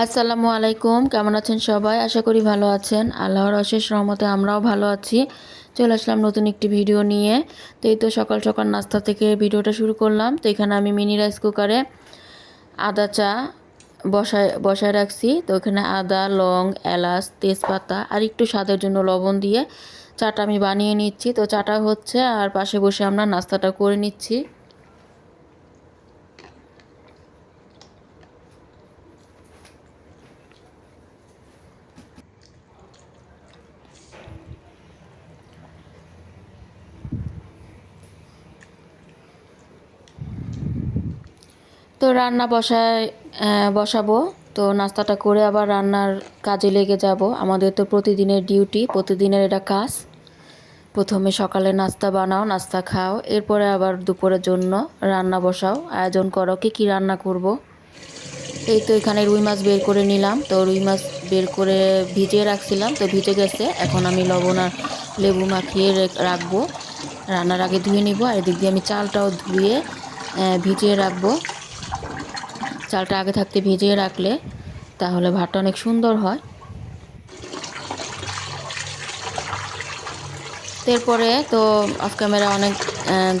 আসসালামু আলাইকুম, কেমন আছেন সবাই? আশা করি ভালো আছেন। আল্লাহর অশেষ রহমতে আমরাও ভালো আছি। চলে আসলাম নতুন একটি ভিডিও নিয়ে। তো এই তো সকাল সকাল নাস্তা থেকে ভিডিওটা শুরু করলাম। তো এখানে আমি মিনি রাইস কুকারে আদা চা বসায় বসায় রাখছি। তো এখানে আদা, লং, এলাচ, তেজপাতা আর একটু স্বাদের জন্য লবণ দিয়ে চাটা আমি বানিয়ে নিচ্ছি। তো চাটা হচ্ছে আর পাশে বসে আমরা নাস্তাটা করে নিচ্ছি। তো রান্না বসায় বসাবো। তো নাস্তাটা করে আবার রান্নার কাজে লেগে যাব। আমাদের তো প্রতিদিনের ডিউটি, প্রতিদিনের এটা কাজ। প্রথমে সকালে নাস্তা বানাও, নাস্তা খাও, এরপরে আবার দুপুরের জন্য রান্না বসাও। আয়োজন করো, কি কী রান্না করব। এই তো এখানে রুই মাছ বের করে নিলাম। তো রুই মাছ বের করে ভিজিয়ে রাখছিলাম। তো ভিজে গেছে। এখন আমি লবণ আর লেবু মাখিয়ে রাখব। রান্নার আগে ধুয়ে নিব। আর এদিক দিয়ে আমি চালটাও ধুয়ে ভিজিয়ে রাখব। চালটা আগে থাকতে ভিজিয়ে রাখলে তাহলে ভাতটা অনেক সুন্দর হয়। এরপরে তো অফ ক্যামেরা অনেক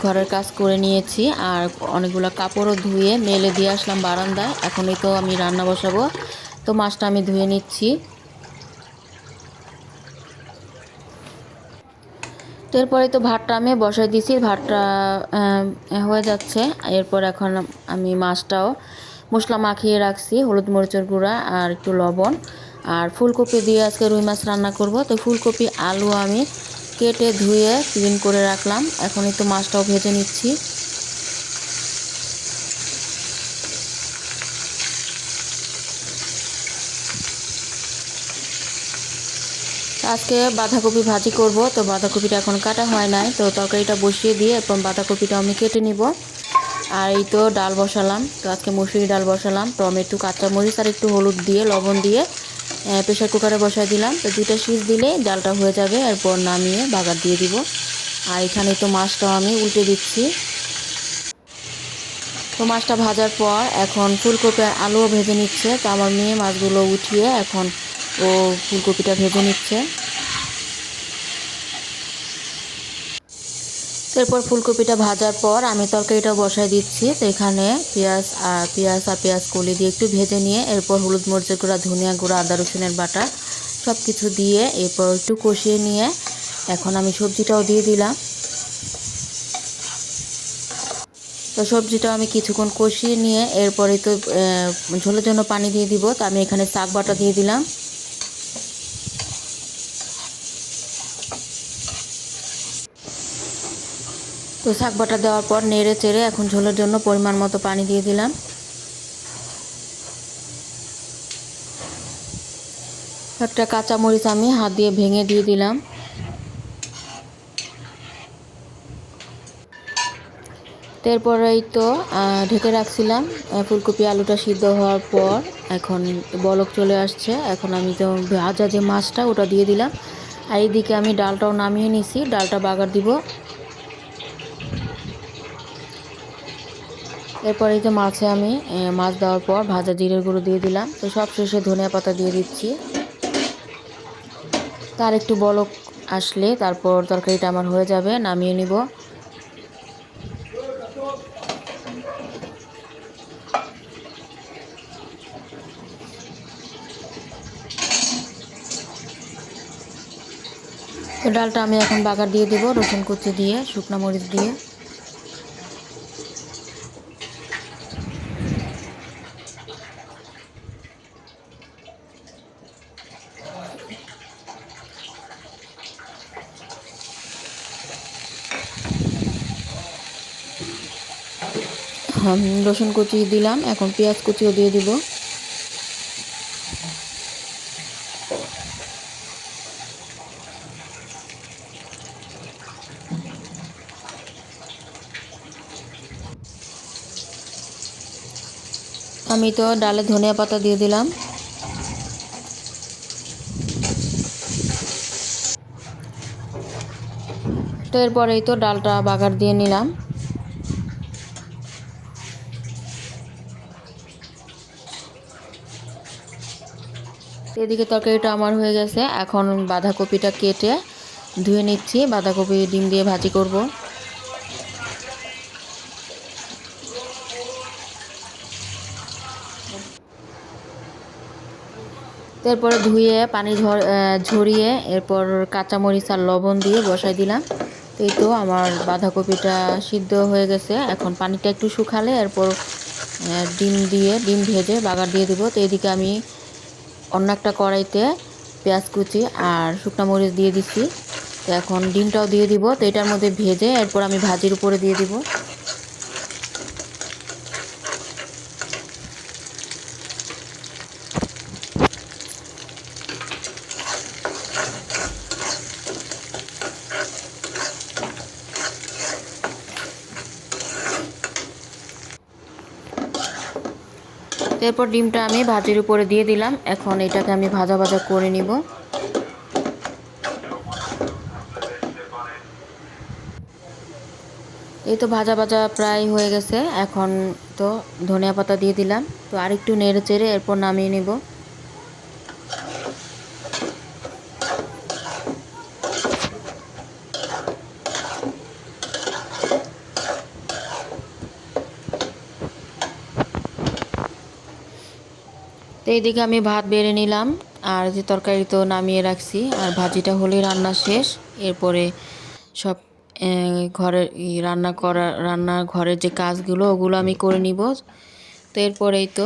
ঘরের কাজ করে নিয়েছি আর অনেকগুলো কাপড়ও ধুয়ে মেলে দিয়ে আসলাম বারান্দায়। এখনই তো আমি রান্না বসাবো, তো মাছটা আমি ধুয়ে নিচ্ছি। তো এরপরে তো ভাতটা আমি বসাই দিয়েছি, ভাতটা হয়ে যাচ্ছে। এরপর এখন আমি মাছটাও মশলা মাখিয়ে রাখছি, হলুদ মরিচের গুঁড়া আর একটু লবণ। আর ফুলকপি দিয়ে আজকে রুই মাছ রান্না করব। তো ফুলকপি, আলু আমি কেটে ধুয়ে ক্লিন করে রাখলাম। এখন একটু মাছটাও ভেজে নিচ্ছি। আজকে বাঁধাকপি ভাজি করব। তো বাঁধাকপিটা এখন কাটা হয় নাই। তো তরকারিটা বসিয়ে দিয়ে এখন বাঁধাকপিটা আমি কেটে নিব। আর এই তো ডাল বসালাম। তো আজকে মুসুরি ডাল বসালাম। টমেটো কাঁচামরিচ আর একটু হলুদ দিয়ে, লবণ দিয়ে প্রেশার কুকারে বসাই দিলাম। তো দুইটা সিজ দিলে ডালটা হয়ে যাবে এরপর নামিয়ে বাগার দিয়ে দিব। আর এখানে তো মাছটাও আমি উল্টে দিচ্ছি। তো মাছটা ভাজার পর এখন ফুলকপি আলুও ভেজে নিচ্ছে। তো আমার মেয়ে মাছগুলো উঠিয়ে এখন ও ফুলকপিটা ভেজে নিচ্ছে। এরপর ফুলকপিটা ভাজার পর আমি তরকারিটা বসাই দিচ্ছি। তো এখানে পেঁয়াজ আর পেঁয়াজ আর পেঁয়াজ কলি দিয়ে একটু ভেজে নিয়ে এরপর হলুদ মরিচের গুঁড়া, ধনিয়া গুঁড়া, আদা রসুনের বাটা সব কিছু দিয়ে এরপর একটু কষিয়ে নিয়ে এখন আমি সবজিটাও দিয়ে দিলাম। তো সবজিটাও আমি কিছুক্ষণ কষিয়ে নিয়ে এরপরে তো ঝোলের জন্য পানি দিয়ে দিব। তো আমি এখানে শাক বাটা দিয়ে দিলাম। তো শাক বাটা দেওয়ার পর নেড়ে চেড়ে এখন ঝোলের জন্য পরিমাণ মতো পানি দিয়ে দিলাম। একটা কাঁচা মরিচ আমি হাত দিয়ে ভেঙে দিয়ে দিলাম। তারপরেই তো ঢেকে রাখছিলাম। ফুলকপি আলুটা সিদ্ধ হওয়ার পর এখন বলক চলে আসছে। এখন আমি তো ভাজা যে মাছটা ওটা দিয়ে দিলাম। আর এইদিকে আমি ডালটাও নামিয়ে নিছি। ডালটা বাগার দিব। এরপরে যে মাছে আমি মাছ দেওয়ার পর ভাজা জিরের গুঁড়ো দিয়ে দিলাম। তো সব শেষে ধনিয়া পাতা দিয়ে দিচ্ছি। তার একটু বলক আসলে তারপর তরকারিটা আমার হয়ে যাবে, নামিয়ে নিব। ডালটা আমি এখন বাগার দিয়ে দেবো, রসুন কুচি দিয়ে, শুকনো মরিচ দিয়ে। রসুন কুচি দিলাম, এখন পেঁয়াজ কুচিও দিয়ে দিব। আমি তো ডালে ধনিয়া পাতা দিয়ে দিলাম। তো এরপরেই তো ডালটা বাগার দিয়ে নিলাম। এদিকে তরকারিটা আমার হয়ে গেছে। এখন বাঁধাকপিটা কেটে ধুয়ে নিচ্ছি। বাঁধাকপি ডিম দিয়ে ভাজি করব। তারপরে ধুয়ে, পানি ঝরিয়ে, এরপর কাঁচামরিচ আর লবণ দিয়ে বসাই দিলাম। তো এই তো আমার বাঁধাকপিটা সিদ্ধ হয়ে গেছে। এখন পানিটা একটু শুকালে এরপর ডিম দিয়ে, ডিম ভেজে বাগার দিয়ে দিব। তো এদিকে আমি অন্য একটা কড়াইতে পেঁয়াজ কুচি আর শুকনো মরিচ দিয়ে দিচ্ছি। তো এখন ডিমটাও দিয়ে দিব। তো এটার মধ্যে ভেজে এরপর আমি ভাজির উপরে দিয়ে দিব। এরপর ডিমটা আমি ভাজির উপরে দিয়ে দিলাম। এখন এটাকে আমি ভাজা ভাজা করে নিব। এই তো ভাজা ভাজা প্রায় হয়ে গেছে। এখন তো ধনিয়া পাতা দিয়ে দিলাম। তো আরেকটু নেড়ে চেড়ে এরপর নামিয়ে নিব। তো এইদিকে আমি ভাত বেড়ে নিলাম, আর যে তরকারি তো নামিয়ে রাখছি, আর ভাজিটা হলেই রান্না শেষ। এরপরে সব ঘরের রান্না করা, রান্নার ঘরের যে কাজগুলো, ওগুলো আমি করে নিব। তো এরপরেই তো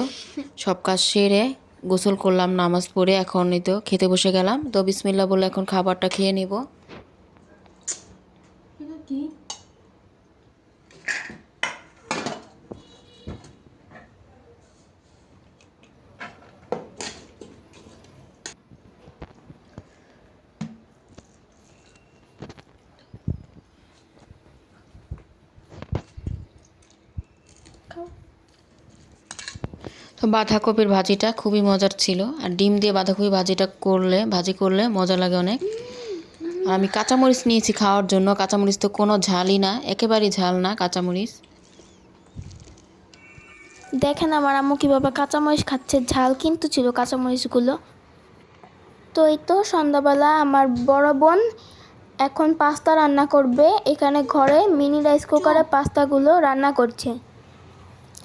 সব কাজ সেরে গোসল করলাম, নামাজ পড়ে এখন এই তো খেতে বসে গেলাম। তো বিসমিল্লা বলে এখন খাবারটা খেয়ে নিব তো বাঁধাকপির ভাজিটা খুবই মজার ছিল। আর ডিম দিয়ে বাঁধাকপি ভাজিটা করলে, ভাজি করলে মজা লাগে অনেক। আর আমি কাঁচামরিচ নিয়েছি খাওয়ার জন্য। কাঁচামরিচ তো কোনো ঝালই না, একেবারেই ঝাল না কাঁচামরিচ। দেখেন আমার আম্মু কীভাবে কাঁচামরিচ খাচ্ছে। ঝাল কিন্তু ছিল কাঁচামরিচগুলো। তো এই তো সন্ধ্যাবেলা আমার বড় বোন এখন পাস্তা রান্না করবে। এখানে ঘরে মিনি রাইস কুকারে পাস্তাগুলো রান্না করছে।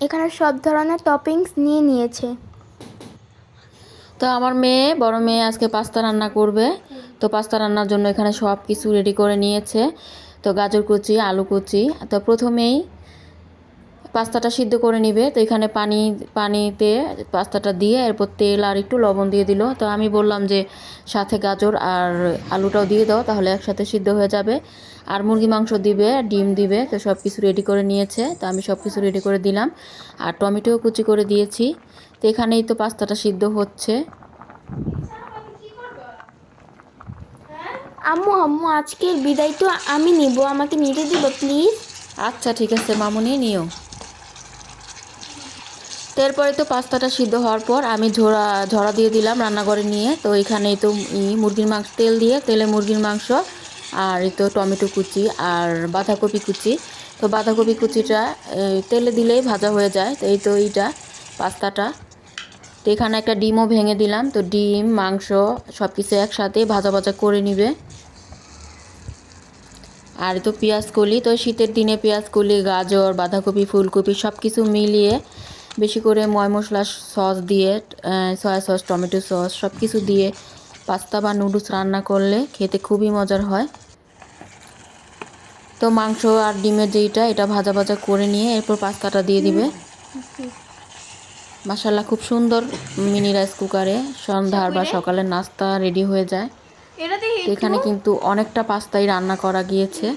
এখানে সব ধরনের টপিংস নিয়ে নিয়েছে। তো আমার মেয়ে, বড় মেয়ে আজকে পাস্তা রান্না করবে। তো পাস্তা রান্নার জন্য এখানে সব কিছু রেডি করে নিয়েছে। তো গাজর কুচি, আলু কুচি। তো প্রথমেই পাস্তাটা সিদ্ধ করে নিবে। তো এখানে পানি পানিতে পাস্তাটা দিয়ে এরপর তেল আর একটু লবণ দিয়ে দিল। তো আমি বললাম যে সাথে গাজর আর আলুটাও দিয়ে দাও তাহলে একসাথে সিদ্ধ হয়ে যাবে। আর মুরগি মাংস দিবে ডিম দিবে তো সব কিছু রেডি করে নিয়েছে। তো আমি সব কিছু রেডি করে দিলাম। আর টমেটোও কুচি করে দিয়েছি। তো এখানেই তো পাস্তাটা সিদ্ধ হচ্ছে। আম্মু আম্মু আজকের বিদায় তো আমি নিব। আমাকে নিতে দিব প্লিজ। আচ্ছা ঠিক আছে মামুনি নিও। এরপরে তো পাস্তাটা সিদ্ধ হওয়ার পর আমি ঝোড়া ঝরা দিয়ে দিলাম রান্নাঘরে নিয়ে। তো এখানেই তো মুরগির মাংস, তেল দিয়ে, তেলে মুরগির মাংস, আর এই তো টমেটো কুচি আর বাঁধাকপি কুচি। তো বাঁধাকপি কুচিটা তেলে দিলেই ভাজা হয়ে যায়। তো এই তো এইটা পাস্তাটা। তো এখানে একটা ডিমও ভেঙে দিলাম। তো ডিম, মাংস সব কিছু একসাথে ভাজা ভাজা করে নিবে। আর তো পেঁয়াজ কলি। তো শীতের দিনে পেঁয়াজ কলি, গাজর, বাঁধাকপি, ফুলকপি সব কিছু মিলিয়ে বেশি করে ময় মশলা সস দিয়ে সয়া সস টমেটো সস সব কিছু দিয়ে পাস্তা বা নুডলস রান্না করলে খেতে খুবই মজার হয়। তো মাংস আর ডিমের যেইটা এটা ভাজা ভাজা করে নিয়ে এরপর পাস্তাটা দিয়ে দিবে। মাসাল্লাহ খুব সুন্দর মিনি রাইস কুকারে সন্ধ্যার বা সকালের নাস্তা রেডি হয়ে যায়। এখানে কিন্তু অনেকটা পাস্তাই রান্না করা গিয়েছে।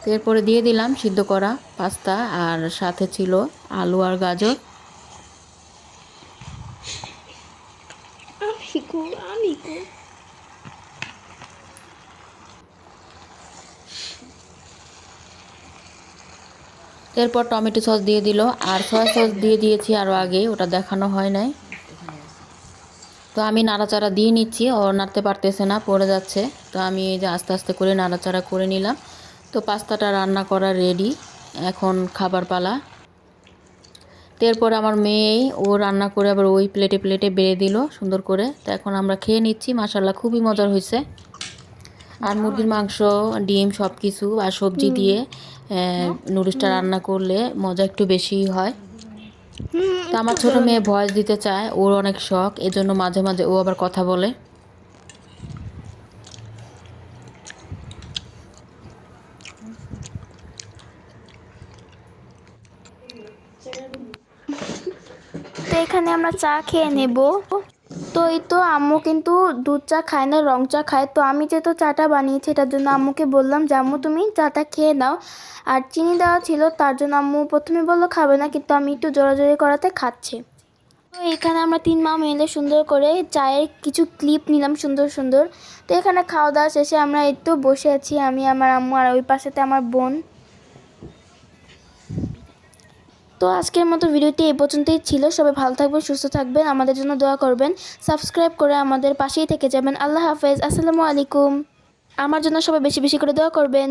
তো এরপরে দিয়ে দিলাম সিদ্ধ করা পাস্তা আর সাথে ছিল আলু আর গাজর। এরপর টমেটো সস দিয়ে দিল। আর সয়া সস দিয়ে দিয়েছি আরও আগে ওটা দেখানো হয় নাই। তো আমি নাড়াচাড়া দিয়ে নিচ্ছি ও নাড়তে পারতেছে না পড়ে যাচ্ছে। তো আমি এই যে আস্তে আস্তে করে নাড়াচাড়া করে নিলাম। তো পাস্তাটা রান্না করা রেডি এখন খাবার পালা। এরপর আমার মেয়ে ও রান্না করে আবার ওই প্লেটে প্লেটে বেড়ে দিল সুন্দর করে। তো এখন আমরা খেয়ে নিচ্ছি মাসাল্লাহ খুবই মজার হয়েছে। আর মুরগির মাংস ডিম সব কিছু আর সবজি দিয়ে নুডলসটা রান্না করলে মজা একটু বেশিই হয়। তো আমার ছোট মেয়ে ভয়েস দিতে চায় ওর অনেক শখ এজন্য মাঝে মাঝে ও আবার কথা বলে। তো এখানে আমরা চা খেয়ে নেব। তো এই তো আম্মু কিন্তু দুধ চা খায় না, রং চা খায়। তো আমি যেহেতু চাটা বানিয়েছি, এটার জন্য আম্মুকে বললাম যে, আম্মু, তুমি চাটা খেয়ে নাও। আর চিনি দেওয়া ছিল, তার জন্য আম্মু প্রথমে বলল, খাবে না, কিন্তু আমি একটু জোরাজোরি করাতে খাচ্ছে। তো এখানে আমরা তিন মা মিলে সুন্দর করে চায়ের কিছু ক্লিপ নিলাম, সুন্দর সুন্দর। তো এখানে খাওয়া দাওয়া শেষে আমরা একটু বসে আছি, আমি, আমার আম্মু আর ওই পাশেতে আমার বোন। তো আজকের মতো ভিডিওটি এই পর্যন্তই ছিল। সবাই ভালো থাকবেন, সুস্থ থাকবেন, আমাদের জন্য দোয়া করবেন। সাবস্ক্রাইব করে আমাদের পাশেই থেকে যাবেন। আল্লাহ হাফেজ। আসসালামু আলাইকুম। আমার জন্য সবাই বেশি বেশি করে দোয়া করবেন।